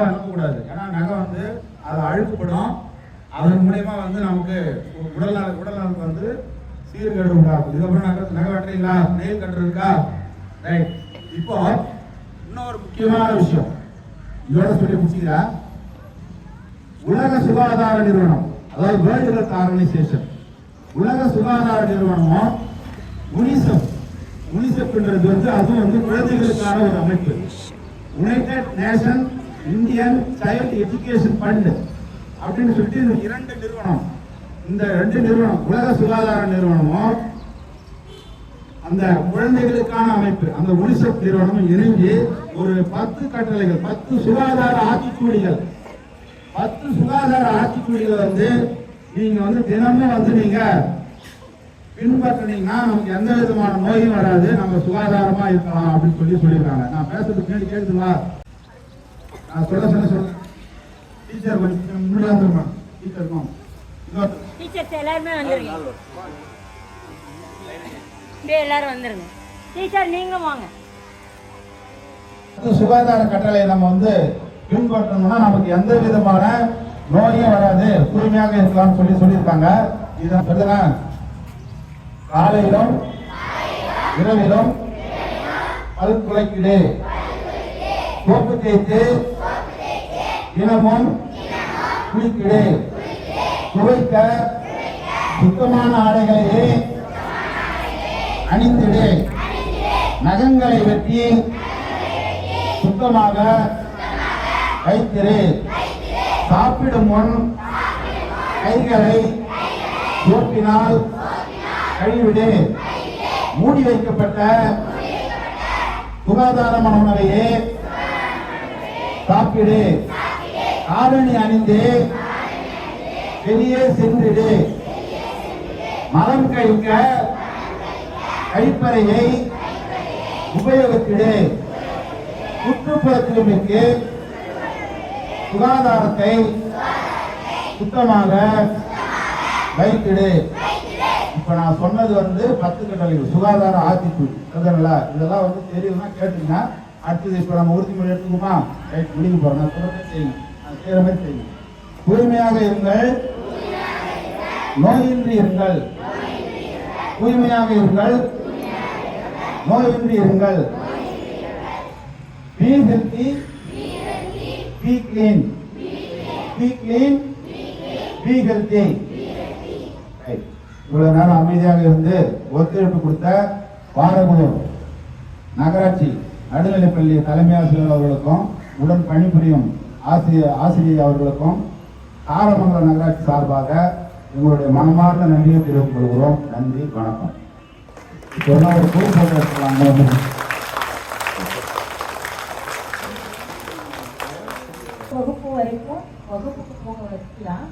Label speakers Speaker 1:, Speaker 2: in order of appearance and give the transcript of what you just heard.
Speaker 1: நகை அழுக்கக்கூடாது ஏன்னா நகை வந்து அதை அழுக்குப்படும். அதன் மூலயமா வந்து நமக்கு உடல் நல உடல் நலனுக்கு வந்து சீர்கேடு உண்டாகும். இதுக்கப்புறம் நகை நகை வெட்டுறீங்களா நெயில் கட்டுறது இருக்கா? ரைட் இப்போ இன்னொரு முக்கியமான விஷயம். இதோட சொல்லி முடிச்சுக்கிறா உலக சுகாதார நிறுவனம் அதாவது வேர்ல்டு ஹெல்த் ஆர்கனைசேஷன் உலக சுகாதார நிறுவனமும் யுனிசெஃப் யுனிசெஃப்ன்றது வந்து அதுவும் வந்து குழந்தைகளுக்கான ஒரு அமைப்பு. United nation Indian child education fund அப்படின்னு சொல்லிட்டு இந்த இரண்டு நிறுவனம். இந்த ரெண்டு நிறுவனம் உலக சுகாதார நிறுவனமும் அந்த குழந்தைகளுக்கான அமைப்பு அந்த உனிசெஃப் நிறுவனமும் இணைஞ்சு ஒரு பத்து கட்டளைகள் பத்து சுகாதார ஆட்சிக்கூலிகள் பத்து சுகாதார ஆத்திச்சூடிகள் வந்து நீங்க வந்து தினமும் வந்து நீங்க பின்பற்றினீங்கன்னா நமக்கு எந்த விதமான நோயும் வராது. நம்ம சுகாதாரமா இருக்கலாம் அப்படின்னு சொல்லி சொல்லியிருக்காங்க. நான் பேசுறது பின்னாடி கேட்குதுங்களா? நான் சொல்ல சொல்ல சொல்ல டீச்சர் கொஞ்சம் முன்னாடி வந்துருமா இன்னொரு
Speaker 2: டீச்சர்ஸ் எல்லாருமே வந்துருங்க. அப்படியே எல்லாரும் வந்துருங்க. டீச்சர் நீங்களும் வாங்க.
Speaker 1: சுகாதார கட்டளை நம்ம வந்து பின்பற்றணும்னா நமக்கு எந்த விதமான நோயும் வராது. தூய்மையாக இருக்கலாம்னு சொல்லி சொல்லியிருக்காங்க. இதை சொல்லுறேன் காலையிலும் இரவிலும் பல் குலைக்கிடு சோப்பு தேய்த்து தினமும் குளிக்கிடு துவைக்க சுத்தமான ஆடைகளையே அணிந்திடு. நகங்களை வெட்டி சுத்தமாக வைத்திரு. சாப்பிடும் முன் கைகளை சோப்பினால் கழுவிடு. மூடி வைக்கப்பட்ட சுகாதாரமான உணவையே சாப்பிடு. காலணி அணிந்து வெளியே சென்றிடு. மரம் கழிக்க கழிப்பறையை உபயோகித்திடு. சுற்றுப்புற சுகாதாரத்தை சுத்தமாக வைத்திடு. இப்ப நான் சொன்னது வந்து பத்து கட்டளைகள். சுகாதார ஆத்திச்சூடி அதுல இதெல்லாம் வந்து தெரியுதுன்னா கேட்டீங்கன்னா அடுத்தது இப்ப நம்ம உறுதிமொழி எடுத்துக்குமா ரைட் முடிக்க நான் செய்யுங்க நான் செய்யும் தூய்மையாக இருங்கள். நோயின்றி இருங்கள். தூய்மையாக இருங்கள். நோயின்றி இருங்கள். Be healthy be clean be clean be healthy இவ்வளவு நேரம் அமைதியாக இருந்து ஒத்துழைப்பு கொடுத்த பாரகுரு நகராட்சி நடுநிலைப்பள்ளி தலைமை ஆசிரியர் அவர்களுக்கும் உடன் பணிபுரியும் ஆசிரியர் ஆசிரியர் அவர்களுக்கும் தாரமங்கலம் நகராட்சி சார்பாக எங்களுடைய மனமார்ந்த நன்றியை தெரிவித்துக் கொள்கிறோம். நன்றி வணக்கம். இப்போ ஒரு பூ போட்டு எடுத்துக்கலாம்
Speaker 3: வகுப்பு வரைக்கும் வகுப்புக்கு போக வைக்கலாம்